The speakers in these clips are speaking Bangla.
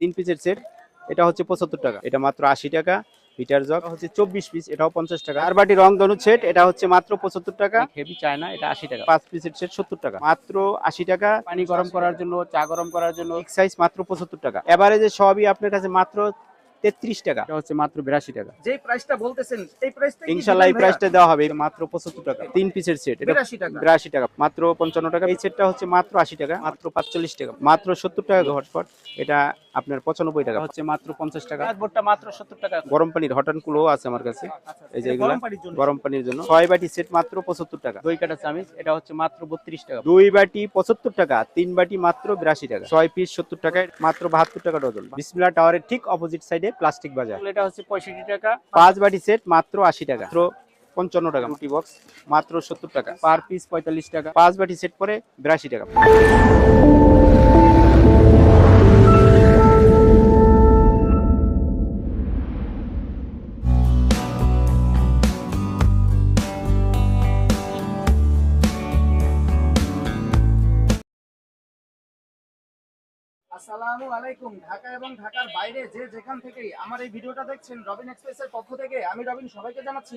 তিন পিসের সেট এটা হচ্ছে পঁচাত্তর টাকা। এটা মাত্র আশি টাকা হিটার জগ। হচ্ছে চব্বিশ পিস এটাও পঞ্চাশ টাকা। আর বাটি রং ধনু সেট এটা হচ্ছে মাত্র পঁচাত্তর টাকা। হেভি চায়না এটা আশি টাকা। পাঁচ পিসের সেট সত্তর টাকা। মাত্র আশি টাকা। পানি গরম করার জন্য চা গরম করার জন্য। সাইজ মাত্র পঁচাত্তর টাকা। এভারেজে সবই আপনার কাছে মাত্র তেত্রিশ টাকা। এটা হচ্ছে মাত্র বিরাশি টাকা। যে প্রাইসটা বলতেছেন এই প্রাইসটা ইনশাল্লাহ এই প্রাইসটা দেওয়া হবে। মাত্র পঁচাত্তর টাকা। তিন পিসের সেট এটা বিরাশি টাকা। বিরাশি টাকা। মাত্র পঞ্চান্ন টাকা। এই সেটটা হচ্ছে মাত্র আশি টাকা মাত্র পাঁচচল্লিশ টাকা। মাত্র সত্তর টাকা হটপট এটা আপনার পঁচানব্বই টাকা। হচ্ছে মাত্র পঞ্চাশ টাকা। বোর্ডটা মাত্র সত্তর টাকা। গরম পানির হট কুলো আছে আমার কাছে। এই যে গরম পানির জন্য। গরম পানির জন্য। ছয় বাটি সেট মাত্র পঁচাত্তর টাকা। দই কাটা চামিচ এটা হচ্ছে মাত্র বত্রিশ টাকা। দুই বাটি পঁচাত্তর টাকা তিন বাটি মাত্র বিরাশি টাকা। ছয় পিস সত্তর টাকায় মাত্র বাহাত্তর টাকা ডজন বিসমিল্লা টাওয়ারের ঠিক অপোজিট সাইডে প্লাস্টিক বাজার। এটা হচ্ছে পঁয়ষট্টি টাকা। পাঁচ বাটি সেট মাত্র আশি টাকা। পঞ্চান্ন টাকা। রুটি বক্স মাত্র সত্তর টাকা। পার পিস পঁয়তাল্লিশ টাকা। পাঁচ বাটি সেট পরে বিরাশি টাকা। আসসালামু আলাইকুম। ঢাকা এবং ঢাকার বাইরে যে যেখান থেকেই আমার এই ভিডিওটা দেখছেন রবিন এক্সপ্রেসের পক্ষ থেকে আমি রবিন সবাইকে জানাচ্ছি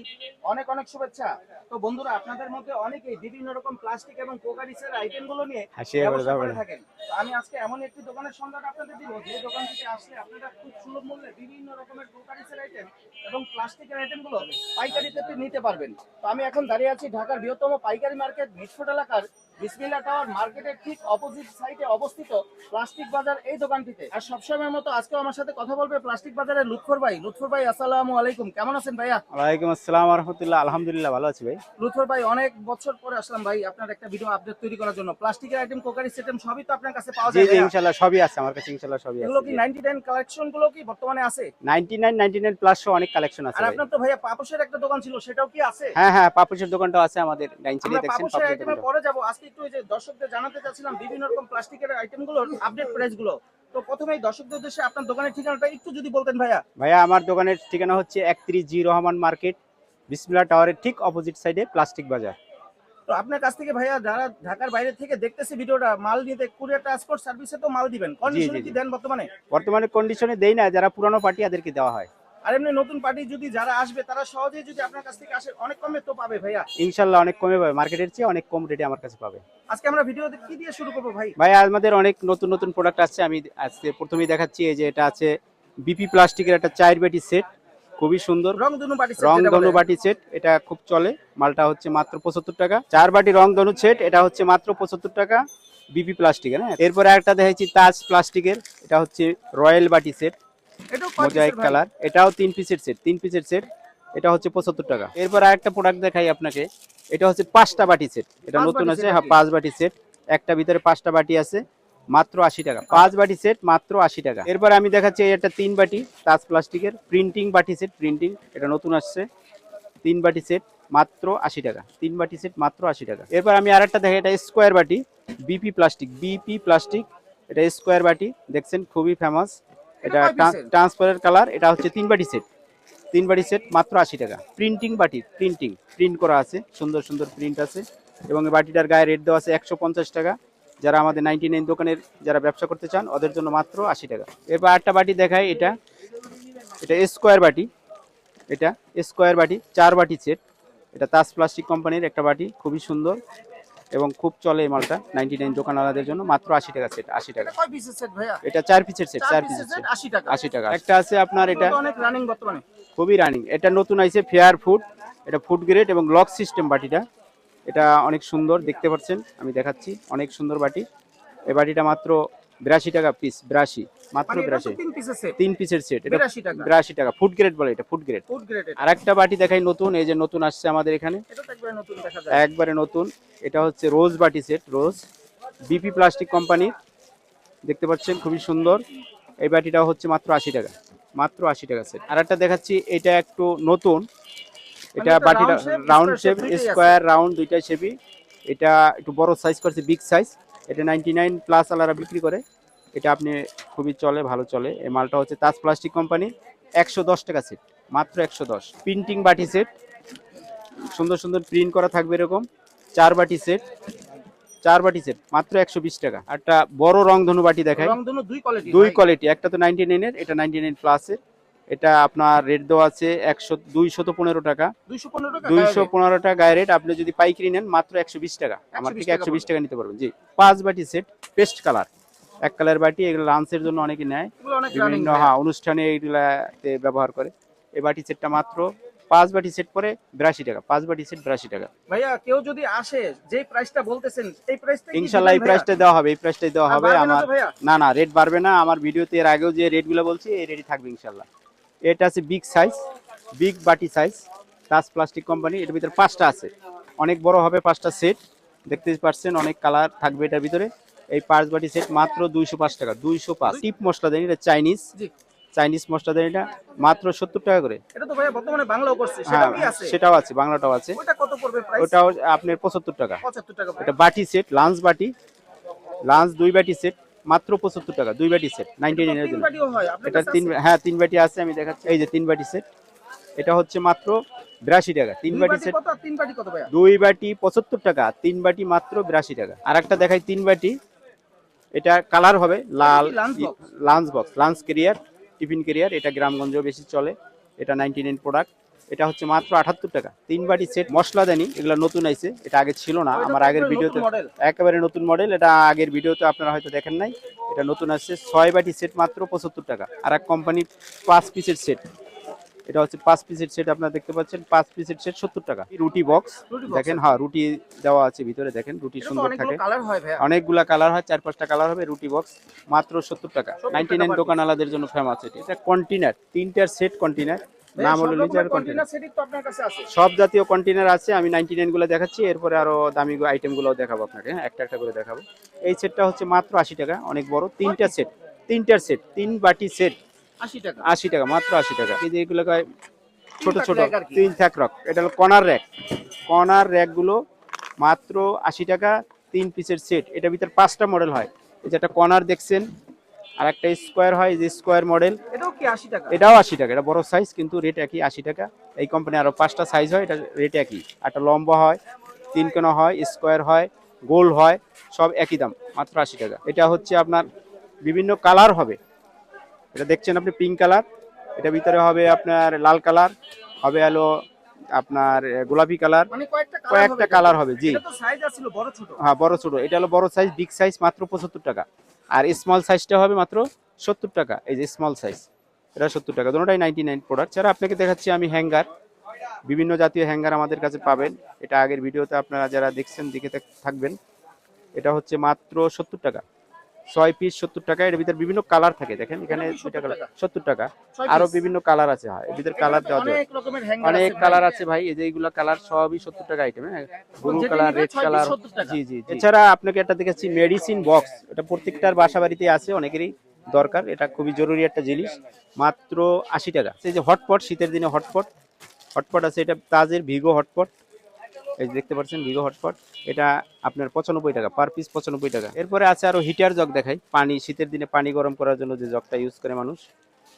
অনেক অনেক শুভেচ্ছা। তো বন্ধুরা আপনাদের মধ্যে অনেকেই বিভিন্ন রকম প্লাস্টিক এবং কোকারিসের আইটেমগুলো নিয়ে থাকেন। আমি আজকে এমন একটি দোকানের সন্ধান আপনাদের দিব যে দোকান থেকে আসলে আপনারা খুব সুলভ মূল্যে বিভিন্ন রকমের কোকারিসের আইটেম এবং প্লাস্টিকের আইটেমগুলো পাইকারিতে নিতে পারবেন। তো আমি এখন দাঁড়িয়ে আছি ঢাকার বৃহত্তম পাইকারি মার্কেট মিটফুট এলাকার বিসমিল্লা টাওয়ার মার্কেটের ঠিক অপোজিট সাইডে অবস্থিত প্লাস্টিক বাজার এই দোকানটিতে। আর সবসময়ের মতো আজকেও আমার সাথে কথা বলবে প্লাস্টিক বাজারের লুৎফর ভাই। লুৎফর ভাই আসসালামু আলাইকুম। কেমন আছেন ভাইয়া? ওয়ালাইকুম আসসালাম রহমতুল্লাহ। আলহামদুলিল্লাহ ভালো আছি ভাই। লুৎফর ভাই অনেক বছর পরে আসলাম ভাই আপনার একটা ভিডিও আপডেট তৈরি করার জন্য। প্লাস্টিকের আইটেম কোকারি সিস্টেম সবই তো আপনার কাছে পাওয়া যায় জি ভাইয়া। ইনশাল্লাহ সবই আছে আমার কাছে ইনশাল্লাহ সবই আছে। এগুলো কি আছে নাইনটি নাইন কালেকশনগুলো কি বর্তমানে আছে? Ninety nine ninety nine plus অনেক কালেকশন আছে আর আপনার তো ভাইয়া পাপোশের একটা দোকান ছিল সেটাও কি আছে? হ্যাঁ হ্যাঁ পাপুসের দোকানটা আছে আমাদের ডাইন সাইডে আমরা দেখছেন পাপোশের আইটেমে পরে যাব আজকে একটু যে দর্শকদের জানাতে চাচ্ছিলাম বিভিন্ন রকম প্লাস্টিকের আপডেট তো প্রথমে দর্শকদের উদ্দেশ্যে আপনার দোকানের ঠিকানাটা একটু যদি বলতেন ভাইয়া। ভাইয়া আমার দোকানের ঠিকানা হচ্ছে একত্রিশ জি রহমান মার্কেট বিসমিল্লা টাওয়ারের ঠিক অপোজিট সাইডে প্লাস্টিক বাজার। তো আপনার কাছ থেকে ভাইয়া যারা ঢাকার বাইরে থেকে দেখতেছে ভিডিওটা মাল নিতে কুরিয়ার ট্রান্সপোর্ট সার্ভিসে তো মাল দিবেন। কন্ডিশনে কি দেন বর্তমানে? বর্তমানে কন্ডিশনে দেই না যারা পুরানো পার্টি তাদেরকে দেওয়া হয়। আর এমনি নতুন পার্টি যদি যারা আসবে তারা সহজেই যদি আপনার কাছ থেকে আসে অনেক কমে তো পাবে ভাইয়া। ইনশাল্লাহ অনেক কমে পাবে। মার্কেটের চেয়ে অনেক কম রেটে আমার কাছে পাবে। আজকে আমরা ভিডিও কি দিয়ে শুরু করব ভাই? ভাই আমাদের অনেক নতুন নতুন প্রোডাক্ট আসছে। আমি আজকে প্রথমেই দেখাচ্ছি এই যে এটা আছে বিপি প্লাস্টিকের একটা চায়ের বাটি সেট খুবই সুন্দর। রং পার্টি রং ধনু বাটি সেট এটা খুব চলে। মালটা হচ্ছে মাত্র পঁচাত্তর টাকা। চার বাটি রং ধনু সেট এটা হচ্ছে মাত্র পঁচাত্তর টাকা বিপি প্লাস্টিকের হ্যাঁ? এরপরে একটা দেখাচ্ছি তাজ প্লাস্টিকের এটা হচ্ছে রয়্যাল বাটি সেট মোজাইক? কালার এটাও তিন পিসের সেট তিন পিসের সেট এটা হচ্ছে পঁচাত্তর টাকা। এরপর আরেকটা প্রোডাক্ট দেখাই আপনাকে। এটা হচ্ছে পাঁচটা বাটি সেট এটা নতুন আছে হ্যাঁ পাঁচ বাটি সেট একটা ভিতরে পাঁচটা বাটি আছে মাত্র আশি টাকা। পাঁচ বাটি সেট মাত্র আশি টাকা। এরপর আমি দেখাচ্ছি একটা তিন বাটি তাজ প্লাস্টিকের প্রিন্টিং বাটি সেট প্রিন্টিং এটা নতুন আসছে। তিন বাটি সেট মাত্র আশি টাকা। তিন বাটি সেট মাত্র আশি টাকা। এরপর আমি আরেকটা দেখি এটা স্কোয়ার বাটি। বিপি প্লাস্টিক বিপি প্লাস্টিক এটা স্কোয়ার বাটি। দেখছেন খুবই ফেমাস এটা piece? কালার এটা হচ্ছে তিন বাটি সেট। তিন বাটি সেট মাত্র আশি টাকা। প্রিন্টিং বাটি প্রিন্টিং প্রিন্ট করা আছে। সুন্দর সুন্দর প্রিন্ট আছে। এবং এই বাটিটার গায়ে রেট দেওয়া আছে একশো পঞ্চাশ টাকা। যারা আমাদের নাইনটি নাইন দোকানের যারা ব্যবসা করতে চান ওদের জন্য মাত্র আশি টাকা। এরপর আরেকটা বাটি দেখায় এটা। এটা স্কোয়ার বাটি। এটা স্কোয়ার বাটি চার বাটি সেট। এটা তাজ প্লাস্টিক কোম্পানির একটা বাটি খুবই সুন্দর। এবং খুব চলে এই মালটা নাইনটি নাইন দোকানওয়ালাদের জন্য মাত্র আশি টাকা সেট আশি টাকা। এটা চার পিসের সেট চার পিসের সেট সেট 80 টাকা। আশি টাকা। একটা আছে আপনার এটা রানিং বর্তমানে। খুবই রানিং এটা নতুন আইছে ফেয়ার ফুড এটা ফুড গ্রেড এবং লক সিস্টেম বাটিটা। এটা অনেক সুন্দর দেখতে পাচ্ছেন আমি দেখাচ্ছি অনেক সুন্দর বাটি। এই বাটিটা মাত্র বিরাশি টাকা পিস বিরাশি মাত্র মানে বিরাশি। তিন পিসের সেট এটা 82 টাকা। বিরাশি টাকা ফুড গ্রেড বলে এটা ফুড গ্রেড আর একটা বাটি দেখাই নতুন এই যে নতুন আসছে আমাদের এখানে। একবারে নতুন এটা হচ্ছে রোজ বাটি সেট রোজ বিপি প্লাস্টিক কোম্পানির দেখতে পাচ্ছেন খুবই সুন্দর। এই বাটিটা হচ্ছে মাত্র আশি টাকা মাত্র আশি টাকা সেট আর একটা দেখাচ্ছি এটা একটু নতুন। এটা এটা বাটিটা রাউন্ড শেপ স্কোয়ার রাউন্ড দুইটাই শেপই এটা একটু বড় সাইজ করছে বিগ সাইজ এটা নাইনটি নাইন প্লাস আলারা বিক্রি করে। এটা আপনি খুবই চলে ভালো চলে। এই মালটা হচ্ছে তাজ প্লাস্টিক কোম্পানি একশো দশ টাকা সেট মাত্র একশো দশ। প্রিন্টিং বাটি সেট সুন্দর সুন্দর প্রিন্ট করা থাকবে এরকম চার বাটি সেট চার বাটি সেট মাত্র একশো বিশ টাকা। একটা বড় রংধনু বাটি রংধনু দুই কোয়ালিটি দুই কোয়ালিটি একটা তো নাইনটি নাইনের এটা নাইনটি নাইন প্লাসের এটা আপনার রেট দেওয়া আছে একশো দুইশত পনেরো টাকা। দুইশো পনেরো টাকা দুইশো পনেরো টাকা গায়ে রেট আপনি যদি পাইকারি নেন মাত্র একশো বিশ টাকা। আমার থেকে একশো বিশ টাকা নিতে পারবেন। জি পাঁচ বাটি সেট পেস্ট কালার এক কালার বাটি এগুলো লাঞ্চের জন্য অনেকে নেয়। বিভিন্ন হ্যাঁ অনুষ্ঠানে এইগুলাতে ব্যবহার করে। এই বাটি সেটটা মাত্র পাঁচ বাটি সেট পরে বিরাশি টাকা পাঁচ বাটি সেট বিরাশি টাকা। ভাইয়া কেউ যদি আসে যে প্রাইসটা বলতেছেন এই প্রাইসটা ইনশাল্লাহ এই প্রাইসটা দেওয়া হবে এই প্রাইসটাই দেওয়া হবে আমার না না রেট বাড়বে না। আমার ভিডিওতে এর আগেও যে রেটগুলো বলছি এই রেটই থাকবে ইনশাল্লাহ। এটা আছে বিগ সাইজ বিগ বাটি সাইজ তাজ প্লাস্টিক কোম্পানি এটার ভিতরে পাঁচটা আছে। অনেক বড় হবে পাঁচটা সেট দেখতে পাচ্ছেন অনেক কালার থাকবে এটার ভিতরে। এই পাঁচ বাটি সেট মাত্র দুইশো পাঁচ টাকা দুইশো পাঁচ। টিপ মশলা দেন এটা চাইনিজ। চাইনিজ মশলা দেন এটা মাত্র সত্তর টাকা করে। হ্যাঁ সেটাও আছে? বাংলাটাও আছে। ওটাও আপনার পঁচাত্তর টাকা। এটা বাটি সেট লাঞ্চ বাটি লাঞ্চ দুই বাটি সেট মাত্র পঁচাত্তর টাকা দুই বাটি সেট নাইনটি নাইনের জন্য। এটা তিন হ্যাঁ তিন বাটি আছে আমি দেখাচ্ছি। এই যে তিন বাটি সেট এটা হচ্ছে মাত্র বিরাশি টাকা তিন বাটি সেট। তিন বাটি কত ভাইয়া? দুই বাটি পঁচাত্তর টাকা তিন বাটি মাত্র বিরাশি টাকা। আর একটা দেখাই তিন বাটি এটা কালার হবে লাল? Lunch box lunch carrier tiffin carrier এটা গ্রামগঞ্জ বেশি চলে এটা নাইনটি নাইন প্রোডাক্ট এটা হচ্ছে মাত্র আঠাত্তর টাকা। তিন বাটি সেট মশলা দেনি এগুলো নতুন আইছে এটা আগে ছিল না আমার আগের ভিডিওতে একেবারে নতুন মডেল এটা আগের ভিডিওতে আপনারা হয়তো দেখেন নাই এটা নতুন আসছে ছয় বাটি সেট মাত্র পঁচাত্তর টাকা। আর এক কোম্পানি পাঁচ পিসের সেট এটা হচ্ছে পাঁচ পিসের সেট আপনারা দেখতে পাচ্ছেন পাঁচ পিসের সেট সত্তর টাকা। রুটি বক্স দেখেন হ্যাঁ রুটি দেওয়া আছে ভিতরে দেখেন রুটি সুন্দর থাকে। অনেকগুলা কালার হয় চার পাঁচটা কালার হবে রুটি বক্স মাত্র সত্তর টাকা। 70 নাইনটি নাইন per দোকানওয়ালাদের জন্য ফেমাস এটা এটা কন্টেনার তিনটার সেট কন্টেনার নাম হলো লিটার কন্টেনার আছে। সব জাতীয় কন্টেনার আছে আমি নাইনটি নাইনগুলো দেখাচ্ছি এরপরে আরও দামি আইটেমগুলো দেখাবো আপনাকে হ্যাঁ একটা একটা করে দেখাবো। এই সেটটা হচ্ছে মাত্র আশি টাকা অনেক বড় তিনটা সেট তিনটার সেট তিন বাটি সেট 80 টাকা। আশি টাকা মাত্র আশি টাকা। এই যে এগুলো কয়? ছোট ছোট। তিন থাক রক এটা হলো কর্নার র্যাক। কর্নার র্যাকগুলো মাত্র আশি টাকা তিন পিসের সেট। এটার ভিতর পাঁচটা মডেল হয়। এই যে একটা কর্নার দেখছেন আর একটা স্কোয়ার হয় যে স্কোয়ার মডেল। এটাও কি 80 টাকা? এটাও আশি টাকা। এটা বড় সাইজ কিন্তু রেট একই আশি টাকা। এই কোম্পানি আরও পাঁচটা সাইজ হয় এটা রেট একই। একটা লম্বা হয় তিন কোনা হয় স্কোয়ার হয় গোল হয় সব একই দাম মাত্র আশি টাকা। এটা হচ্ছে আপনার বিভিন্ন কালার হবে। এটা দেখছেন আপনি পিঙ্ক কালার এটা ভিতরে হবে আপনার লাল কালার হবে হলো আপনার গোলাপি কালার মানে কয়েকটা কালার হবে জি। হ্যাঁ বড় ছোট। এটা হলো বড় সাইজ বিগ সাইজ মাত্র পঁচাত্তর টাকা। আর স্মল সাইজটা হবে মাত্র সত্তর টাকা। এই যে স্মল সাইজ এটা সত্তর টাকা। দুটোটাই নাইনটি নাইন প্রোডাক্ট যারা আপনাকে দেখাচ্ছি আমি হ্যাঙ্গার বিভিন্ন জাতীয় হ্যাঙ্গার আমাদের কাছে পাবেন। এটা আগের ভিডিওতে আপনারা যারা দেখছেন দেখে থাকবেন। এটা হচ্ছে মাত্র সত্তর টাকা। ছয় পিস সত্তর টাকা এর ভিতরে বিভিন্ন কালার থাকে দেখেন এখানে দুইটা কালার। সত্তর টাকা। আরও বিভিন্ন কালার আছে হ্যাঁ এর ভিতরে কালার দেওয়া অনেক কালার আছে ভাই। এই যে এইগুলো কালার সবই সত্তর টাকা আইটেম হ্যাঁ ব্লু কালার রেড কালার জি জি জি। এছাড়া আপনাকে একটা দেখেছি মেডিসিন বক্স এটা প্রত্যেকটার বাসা বাড়িতে আছে অনেকেরই দরকার এটা খুবই জরুরি একটা জিনিস। মাত্র আশি টাকা। এই যে হটপট শীতের দিনে হটপট হটপট আছে এটা তাজের ভিগো হটপট এই যে দেখতে পাচ্ছেন ভিগো হটপট এটা আপনার পঁচানব্বই টাকা পার পিস পঁচানব্বই টাকা। এরপরে আছে আরও হিটার জগ দেখাই। পানি শীতের দিনে পানি গরম করার জন্য যে জগটা ইউজ করে মানুষ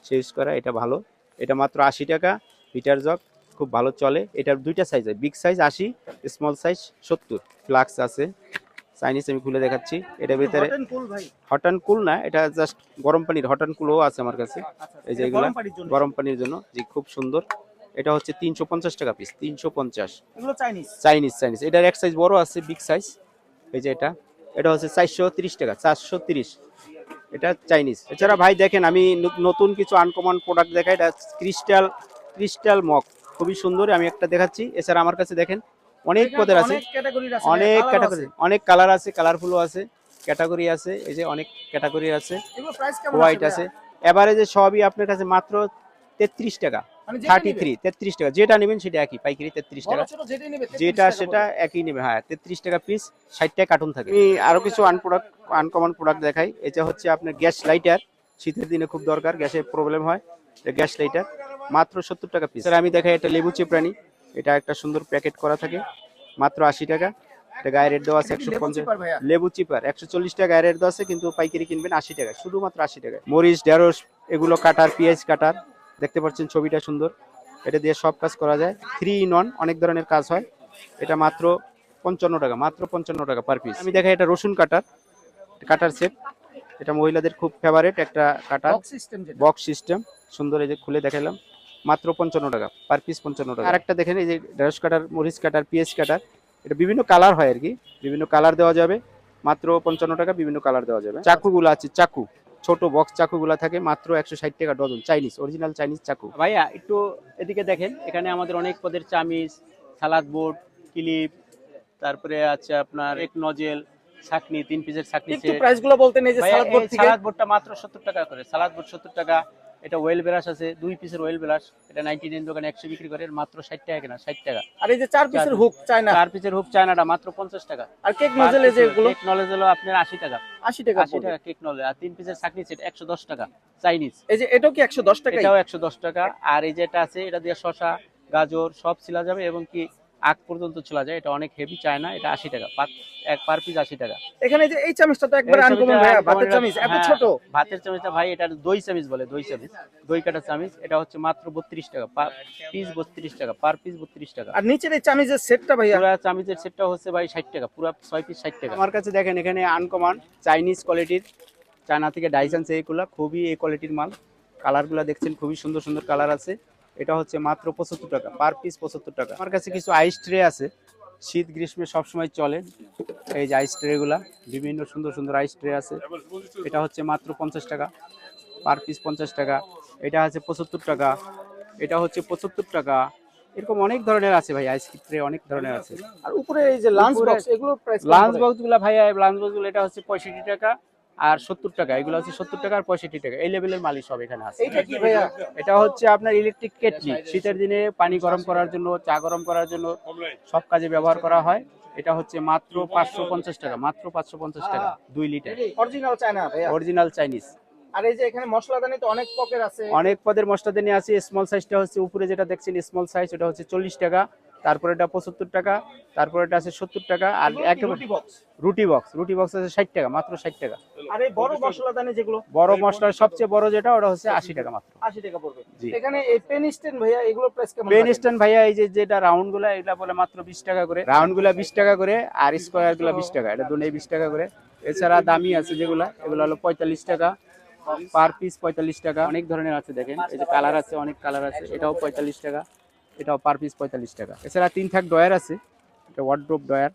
সে ইউজ করা এটা ভালো। এটা মাত্র আশি টাকা হিটার জগ খুব ভালো চলে। এটার দুইটা সাইজ হয় বিগ সাইজ আশি স্মল সাইজ সত্তর। ফ্লাক্স আছে চাইনিজ আমি খুলে দেখাচ্ছি। এটা ভিতরে কুল অ্যান্ড কুল না এটা জাস্ট গরম পানির হট অ্যান্ড কুলও আছে আমার কাছে। আচ্ছা এই যে এগুলা গরম পানির জন্য জি খুব সুন্দর। এটা হচ্ছে তিনশো পঞ্চাশ টাকা পিস তিনশো পঞ্চাশ। চাইনিজ চাইনিজ এটার এক সাইজ বড় আছে বিগ সাইজ এই যে এটা। এটা হচ্ছে চারশো তিরিশ টাকা চারশো তিরিশ। এটা চাইনিজ এছাড়া ভাই দেখেন আমি নতুন কিছু আনকমন প্রোডাক্ট দেখাই এটা ক্রিস্টাল ক্রিস্টাল মগ খুবই সুন্দর আমি একটা দেখাচ্ছি। এছাড়া আমার কাছে দেখেন অনেক পদের আছে। অনেক অনেক ক্যাটাগরি অনেক কালার আছে কালারফুলও আছে। ক্যাটাগরি আছে এই যে অনেক ক্যাটাগরি আছে। হোয়াইট? আছে এভারেজে সবই আপনার কাছে মাত্র তেত্রিশ টাকা। থার্টি থ্রি তেত্রিশ টাকা যেটা নেবেন সেটা একই পাইকারি তেত্রিশ টাকা। ছোট যেটাই নেবে 33 যেটা সেটা একই নেবে হ্যাঁ তেত্রিশ টাকা পিস ষাট টাকা কার্টুন থাকে। আমি আরও কিছু আনপ্রোডাক্ট আনকমন প্রোডাক্ট দেখাই। এটা হচ্ছে আপনার গ্যাস লাইটার শীতের দিনে খুব দরকার গ্যাসের প্রবলেম হয় গ্যাস লাইটার মাত্র সত্তর টাকা পিস আমি দেখাই এটা লেবু চিপরানি এটা একটা সুন্দর প্যাকেট করা থাকে মাত্র আশি টাকা। এটা গায়ে রেট দেওয়া আছে একশো পঞ্চাশ। লেবু চিপার একশো চল্লিশ টাকা গায়ে রেট দেওয়া আছে কিন্তু পাইকারি কিনবেন আশি টাকা শুধুমাত্র আশি টাকা। মরিচ ঢেঁড়স এগুলো কাটার পেঁয়াজ কাটার দেখতে পাচ্ছেন ছবিটা সুন্দর। এটা দিয়ে সব কাজ করা যায়। থ্রি ইন ওয়ান অনেক ধরনের কাজ হয়। এটা মাত্র পঞ্চান্ন টাকা মাত্র পঞ্চান্ন টাকা পার পিস আমি দেখাই এটা রসুন কাটার কাটার সেট এটা মহিলাদের খুব ফেভারেট একটা cutter. Box system box system সুন্দর এই যে খুলে দেখালাম। মাত্র পঞ্চান্ন টাকা পার পিস পঞ্চান্ন টাকা। আর একটা দেখেন এই যে ঢেঁড়স কাটার মরিচ কাটার পিএস কাটার। এটা বিভিন্ন কালার হয় আর কি। বিভিন্ন কালার দেওয়া যাবে। মাত্র পঞ্চান্ন টাকা বিভিন্ন কালার দেওয়া যাবে। চাকুগুলো আছে চাকু। ছোট বক্স চাকুগুলো থাকে মাত্র একশো ষাট টাকা ডজন চাইনিজ অরিজিনাল চাইনিজ চাকু। ভাইয়া একটু এদিকে দেখেন এখানে আমাদের অনেক পদের চামিজ সালাদ বোর্ড ক্লিপ তারপরে আছে আপনার এক নজেল ছাকনি তিন পিসের ছাকনি একটু প্রাইসগুলো বলতেন এই যে সালাদ বোর্ড থেকে। সালাদ বোর্ডটা মাত্র সত্তর টাকা করে সালাদ বোর্ড সত্তর টাকা এটা ওয়েল ব্রাশ আছে দুই পিসের ওয়েল ব্রাশ এটা নাইনটি নাইন দোকানে একশো বিক্রি করে মাত্র ষাট টাকা কেনা ষাট টাকা। আর এই যে চার পিসের হুক চায়না? চার পিসের হুক চায়নাটা মাত্র পঞ্চাশ টাকা। আর কেক নজেল এই যে এগুলো? কেক নলেজ হলো আপনার আশি টাকা। আশি টাকা আশি টাকা কেক নলেজ আর তিন পিসের চাকনি সেট একশো দশ টাকা চাইনিজ এই যে এটাও কি একশো দশ টাকা এটাও একশো দশ টাকা আর এই যেটা আছে এটা দিয়ে শশা গাজর সব ছিলা যাবে এবং কি আগ পর্যন্ত ছিলা যায়। এটা অনেক হেভি চায়না এটা আশি টাকা। এক পার পিস আশি টাকা। এখানে যে এই চামচটা তো একবার আনকমন uncommon ভাতের চামচ এত হ্যাঁ, ছোট। ভাতের চামচটা ভাই এটা দই চামিচ বলে দই চামিচ। দই কাটা চামিচ। এটা হচ্ছে মাত্র বত্রিশ টাকা। পার পিস বত্রিশ টাকা। পার পিস বত্রিশ টাকা। আর নিচের এই চামিচের সেটটা ভাই পুরা চামিচের সেটটা হচ্ছে ভাই ষাট টাকা। পুরো ছয় পিস ষাট টাকা। আমার কাছে দেখেন এখানে আনকমান চাইনিজ কোয়ালিটির চায়না থেকে ডাইস আনছে এইগুলা খুবই এই কোয়ালিটির মাল। কালারগুলো দেখছেন খুবই সুন্দর সুন্দর কালার আছে। এটা হচ্ছে মাত্র পঁচাত্তর টাকা পার পিস পঁচাত্তর টাকা। আমার কাছে কিছু আইস ট্রে আছে শীত গ্রীষ্মে সবসময় চলে। এই যে আইস ট্রেগুলা বিভিন্ন সুন্দর সুন্দর আইস ট্রে আছে। এটা হচ্ছে মাত্র পঞ্চাশ টাকা পার পিস পঞ্চাশ টাকা। এটা আছে পঁচাত্তর টাকা এটা হচ্ছে পঁচাত্তর টাকা। এরকম অনেক ধরনের আছে ভাই আইস ট্রে অনেক ধরনের আছে। আর উপরে এই যে লাঞ্চ বক্স এগুলোর লাঞ্চ বক্সগুলা ভাই লাঞ্চ বক্সগুলো এটা হচ্ছে পঁয়ষট্টি টাকা। আর সত্তর টাকা এগুলো হচ্ছে সত্তর টাকা আর পঁয়ষট্টি টাকা। এই লেভেলের মালই সব এখানে আছে। এইটা কি ভাইয়া? এটা হচ্ছে আপনার ইলেকট্রিক কেটলি শীতের দিনে পানি গরম করার জন্য চা গরম করার জন্য সব কাজে ব্যবহার করা হয়। এটা হচ্ছে মাত্র পাঁচশো পঞ্চাশ টাকা মাত্র পাঁচশো পঞ্চাশ টাকা দুই litre. Original China original Chinese আর এই যে এখানে মশলাদানি তো অনেক পকের আছে। অনেক পদের মশলাদানি আছে স্মল সাইজটা হচ্ছে উপরে যেটা দেখছেন স্মল সাইজ ওটা হচ্ছে চল্লিশ টাকা। তারপরে এটা পঁচাত্তর টাকা তারপরে এটা আছে সত্তর টাকা আর একেবারে বক্স রুটি বক্স রুটি বক্স আছে ষাট টাকা মাত্র ষাট টাকা। আর এই বড় মশলাদানি যেগুলো? বড় মশলার সবচেয়ে বড় যেটা ওটা হচ্ছে আশি টাকা মাত্র। আশি টাকা পড়বে। এখানে এই পেন স্ট্যান্ড ভাইয়া এগুলো প্রাইস কেমন পেন স্ট্যান্ড ভাইয়া এই যে যেটা রাউন্ডগুলা এগুলা বলে মাত্র বিশ টাকা করে। রাউন্ডগুলা বিশ টাকা করে আর স্কোয়ারগুলা বিশ টাকা এটা দুটোই বিশ টাকা করে। এছাড়া দামি আছে যেগুলা এগুলো হলো পঁয়তাল্লিশ টাকা পার পিস পঁয়তাল্লিশ টাকা। অনেক ধরনের আছে দেখেন এই যে কালার আছে অনেক কালার আছে এটাও পঁয়তাল্লিশ টাকা। এটাও পার পিস পঁয়তাল্লিশ টাকা। এছাড়া তিন থাক ডয়ার আছে, এটা ওয়ার্ড্রোপ ডয়ার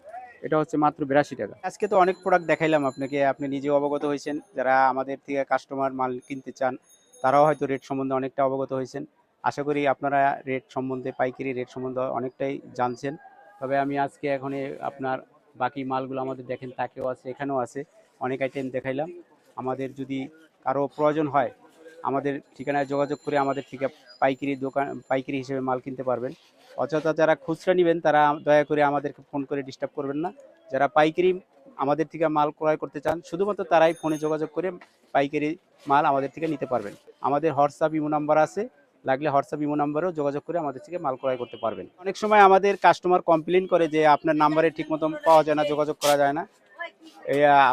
এটা হচ্ছে মাত্র বিরাশি টাকা। আজকে তো অনেক প্রোডাক্ট দেখাইলাম আপনাকে, আপনি নিজে অবগত হয়েছেন। যারা আমাদের থেকে কাস্টমার মাল কিনতে চান, তারাও হয়তো রেট সম্বন্ধে অনেকটা অবগত হয়েছেন। আশা করি আপনারা রেট সম্বন্ধে, পাইকারি রেট সম্বন্ধে অনেকটাই জানছেন। তবে আমি আজকে এখন আপনার বাকি মালগুলো আমাদের দেখেন, তাকেও আছে, এখানেও আছে। অনেক আইটেম দেখাইলাম। আমাদের যদি কারও প্রয়োজন হয় আমাদের ঠিকানায় যোগাযোগ করে আমাদের থেকে পাইকারি দোকান, পাইকারি হিসেবে মাল কিনতে পারবেন। অযথা যারা খুচরা নেবেন, তারা দয়া করে আমাদেরকে ফোন করে ডিস্টার্ব করবেন না। যারা পাইকারি আমাদের থেকে মাল ক্রয় করতে চান, শুধুমাত্র তারাই ফোনে যোগাযোগ করে পাইকারি মাল আমাদের থেকে নিতে পারবেন। আমাদের হোয়াটসঅ্যাপ ইমো নাম্বার আছে, লাগলে হোয়াটসঅ্যাপ ইমো নাম্বারেও যোগাযোগ করে আমাদের থেকে মাল ক্রয় করতে পারবেন। অনেক সময় আমাদের কাস্টমার কমপ্লেন করে যে আপনার নাম্বারে ঠিক ঠিকমতো পাওয়া যায় না, যোগাযোগ করা যায় না।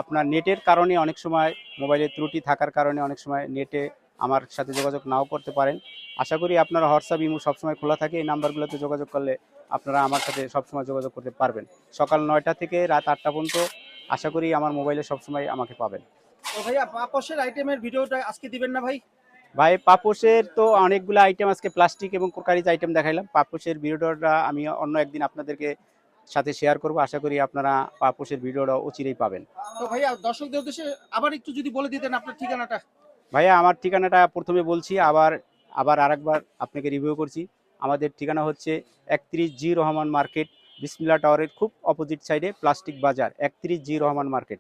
আপনার নেটের কারণে অনেক সময় মোবাইলের ত্রুটি থাকার কারণে অনেক সময় নেটে আমার সাথে যোগাযোগ নাও করতে পারেন। আশা করি আপনারা হোয়াটসঅ্যাপ ইমো সবসময় খোলা থাকে। এই নাম্বারগুলোতে যোগাযোগ করলে আপনারা আমার সাথে সবসময় যোগাযোগ করতে পারবেন। সকাল নয়টা থেকে রাত আটটা পর্যন্ত আশা করি আমার মোবাইলে সবসময় আমাকে পাবেন। তো ভাইয়া পাপোশের আইটেমের ভিডিওটা আজকে দিবেন না ভাই? ভাই পাপোশের তো অনেকগুলো আইটেম আজকে প্লাস্টিক এবং কোকারিজ আইটেম দেখাইলাম। পাপোশের ভিডিওটা আমি অন্য একদিন আপনাদেরকে সাথে শেয়ার করব। আশা করি আপনারা পাপোশের ভিডিওটা অচিরেই পাবেন। তো ভাইয়া দর্শকদের উদ্দেশ্যে আবার একটু যদি বলে দিতেন আপনার ঠিকানাটা। ভাইয়া, আমার ঠিকানাটা প্রথমে বলছি, আবার আবার আরেকবার আপনাকে রিভিউ করছি। আমাদের ঠিকানা হচ্ছে একত্রিশ জি রহমান মার্কেট, বিসমিল্লা টাওয়ারের খুব অপোজিট সাইডে প্লাস্টিক বাজার, একত্রিশ জি রহমান মার্কেট।